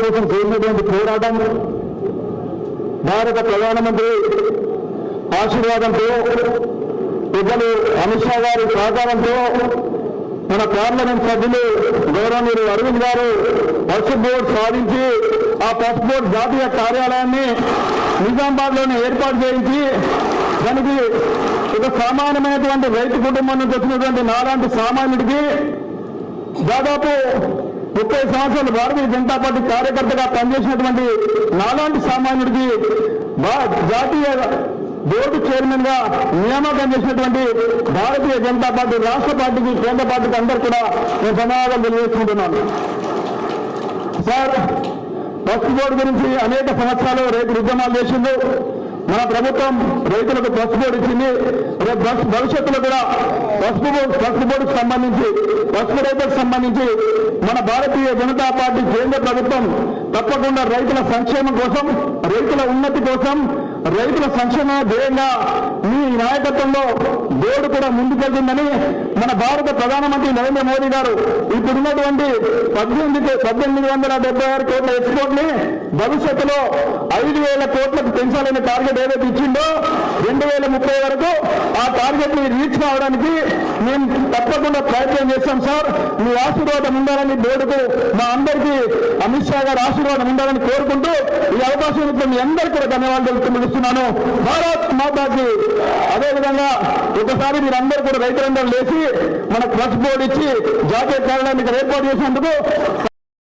కోసం చేసినటువంటి పోరాటం భారత ప్రధానమంత్రి ఆశీర్వాదంతో పెద్దలు అమిత్ షా గారి సహకారంతో మన పార్లమెంట్ సభ్యులు గౌరవనీయులు అరవింద్ గారు పసుపు బోర్డు సాధించి ఆ పసుపు బోర్డు జాతీయ కార్యాలయాన్ని నిజామాబాద్లోనే ఏర్పాటు చేయించి దానికి ఒక సామాన్యమైనటువంటి రైతు కుటుంబం నుంచి వచ్చినటువంటి నాలాంటి సామాన్యుడికి దాదాపు ముప్పై సంవత్సరాలు భారతీయ జనతా పార్టీ కార్యకర్తగా పనిచేసినటువంటి నాలాంటి సామాన్యుడికి జాతీయ బోర్డు చైర్మన్గా నియామకం చేసినటువంటి భారతీయ జనతా పార్టీ రాష్ట్ర పార్టీకి కేంద్ర పార్టీకి అందరూ కూడా నేను ధన్యవాదాలు తెలియజేసుకుంటున్నాను. సార్ పసుపు బోర్డు గురించి అనేక సంవత్సరాలు రైతులు ఉద్యమాలు చేసింది మన ప్రభుత్వం రైతులకు పసుపు బోర్డు ఇచ్చింది. రేపు భవిష్యత్తులో కూడా పసుపు బోర్డు ట్రస్ట్ బోర్డుకు సంబంధించి పసుపు రైతులకు సంబంధించి మన భారతీయ జనతా పార్టీ కేంద్ర ప్రభుత్వం తప్పకుండా రైతుల సంక్షేమం కోసం రైతుల ఉన్నతి కోసం రైతుల సంక్షేమ ధ్యేయంగా మీ నాయకత్వంలో బోర్డు కూడా ముందుకెళ్తుందని మన భారత ప్రధానమంత్రి నరేంద్ర మోదీ గారు ఇప్పుడున్నటువంటి పద్దెనిమిది పద్దెనిమిది వందల డెబ్బై ఆరు కోట్ల ఎక్స్పోర్ట్ని భవిష్యత్తులో ఐదు వేల కోట్లకు పెంచాలనే టార్గెట్ ఏదైతే ఇచ్చిందో రెండు వేల ముప్పై వరకు ఆ టార్గెట్ని రీచ్ కావడానికి మేము తప్పకుండా ప్రయత్నం చేస్తాం సార్. మీ ఆశీర్వాదం ఉండాలని బోర్డుకు మా అందరికీ అమిత్ షా గారు ఆశీర్వాదం ఉండాలని కోరుకుంటూ ఈ అవకాశం ఇచ్చిన మీ అందరికీ కూడా ధన్యవాదాలు తెలుపుతూ ముగిస్తున్నాను. భారత్ మాతాకి అదేవిధంగా ఒకసారి మీరందరూ కూడా రైతులందరూ లేచి మనకు బస్ బోర్డు ఇచ్చి జాతీయ కార్యాలయాన్ని ఇక్కడ ఏర్పాటు చేసినందుకు